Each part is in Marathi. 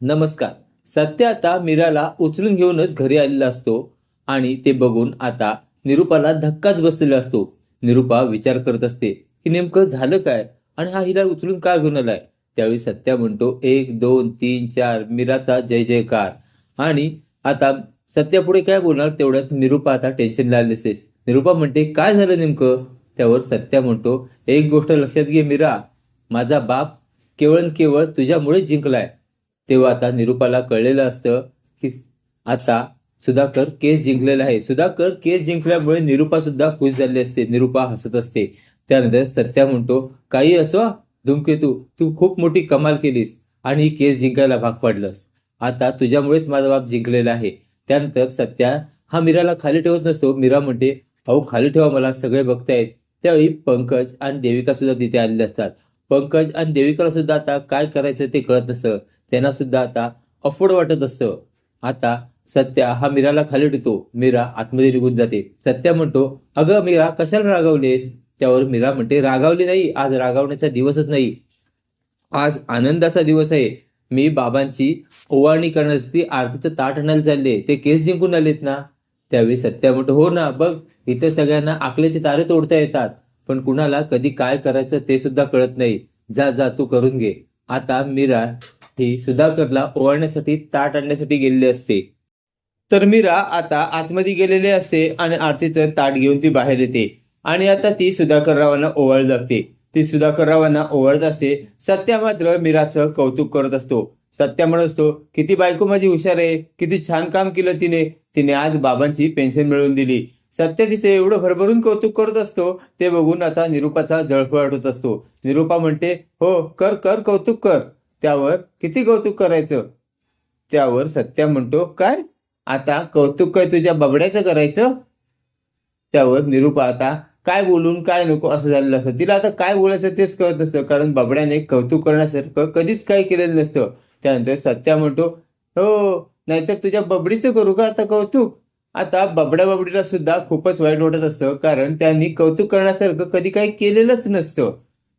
नमस्कार. सत्य आता मीराला उचलून घेऊनच घरी आलेला असतो आणि ते बघून आता निरुपाला धक्काच बसलेला असतो. निरुपा विचार करत असते की नेमकं झालं काय आणि हा हिला उचलून का घेऊन आलाय? त्यावेळी सत्या म्हणतो एक दोन तीन चार मीराचा जय जयकार. आणि आता सत्या पुढे काय बोलणार तेवढ्यात निरुपा आता टेन्शन लागली असेल निरुपा म्हणते काय झालं नेमकं? त्यावर सत्या म्हणतो एक गोष्ट लक्षात घे मीरा. माझा बाप केवळ न केवळ तुझ्यामुळेच जिंकलाय. तेव्हा आता निरुपाला कळलेलं असतं की आता सुधाकर केस जिंकलेला आहे. सुधाकर केस जिंकल्यामुळे निरुपा सुद्धा खुश झाली असते. निरुपा हसत असते. त्यानंतर सत्या म्हणतो काही असो धूमकेतू तू. खूप मोठी कमाल केलीस आणि ही केस जिंकायला भाग पडलंस. आता तुझ्यामुळेच माझा बाप जिंकलेला आहे. त्यानंतर सत्या हा मीराला खाली ठेवत नसतो. मीरा म्हणते अहो खाली ठेवा मला सगळे बघतायत. त्यावेळी पंकज आणि देविका सुद्धा तिथे आलेले असतात. पंकज आणि देविकाला सुद्धा आता काय करायचं ते कळत नसतं. त्यांना सुद्धा आता अफोड वाटत असतं. आता सत्या हा मीराला खाली ठेवतो. मीरा आतमध्ये निघून जाते. सत्या म्हणतो अगं मीरा कशाला रागावलीस त्यावर मीरा म्हणते रागावली नाही. आज रागावण्याचा दिवसच नाही. आज आनंदाचा दिवस आहे. मी बाबांची ओवाळणी करण्यासाठी आरतीचं ताट आणायला चालले. ते केस जिंकून आलेत ना? त्यावेळी सत्या म्हणतो हो ना बघ इथे सगळ्यांना आकल्याचे तारे तोडता येतात. पण कुणाला कधी काय करायचं ते सुद्धा कळत नाही. जा जा तू करून घे. आता मीरा ही सुधाकरला ओवाळण्यासाठी ताट आणण्यासाठी गेलेली असते. तर मीरा आता आतमध्ये गेलेली असते आणि आरतीचं ताट घेऊन ती बाहेर येते. आणि आता ती सुधाकर रावांना ओवाळ लागते ती सुधाकर रावांना ओवाळत असते. सत्या मात्र मीराचं कौतुक करत असतो. सत्या म्हणत असतो किती बायको माझी हुशार आहे. किती छान काम केलं तिने. तिने आज बाबांची पेन्शन मिळवून दिली. सत्य तिचे एवढं भरभरून कौतुक करत असतो ते बघून आता निरुपाचा जळफळ होत असतो. निरुपा म्हणते हो कर कर कौतुक कर. त्यावर किती कौतुक करायचं? त्यावर सत्या म्हणतो काय? आता कौतुक काय तुझ्या बबड्याचं करायचं? त्यावर निरुपा आता काय बोलून काय नको असं झालेलं असतं. तिला आता काय बोलायचं तेच कळत नसतं कारण बबड्याने कौतुक करण्यासारखं कधीच काय केलेलं नसतं. त्यानंतर सत्या म्हणतो हो नाहीतर तुझ्या बबडीचं करू का आता कौतुक? आता बबड्या बबडीला सुद्धा खूपच वाईट वाटत असतं कारण त्यांनी कौतुक करण्यासारखं कधी काही केलेलंच नसतं.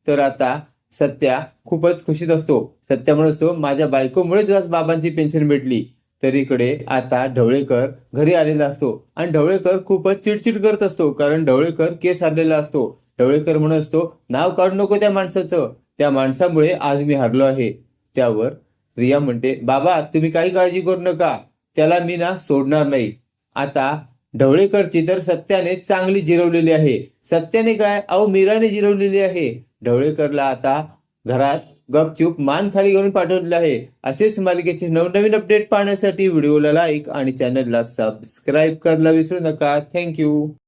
तर आता सत्या खूपच खुशीत असतो. सत्या म्हणत असतो माझ्या बायकोमुळेच आज बाबांची पेन्शन भेटली. तर इकडे आता ढवळेकर घरी आलेला असतो आणि ढवळेकर खूपच चिडचिड करत असतो कारण ढवळेकर केस हरलेला असतो. ढवळेकर म्हणत असतो नाव काढू नको त्या माणसाचं. त्या माणसामुळे आज मी हरलो आहे. त्यावर रिया म्हणते बाबा तुम्ही काही काळजी करू नका. त्याला मी ना सोडणार नाही. आता ढवळेकरची तर सत्याने चांगली जिरवलेली आहे. सत्याने काय? अहो मीराने जिरवलेली आहे. ढवळेकरला आता घरात गपचूप मान खाली घालून पाठवलेलं आहे. असेच मालिकेचे नवनवीन अपडेट पाहण्यासाठी व्हिडिओला लाईक आणि चॅनलला सबस्क्राईब करायला विसरू नका. थँक्यू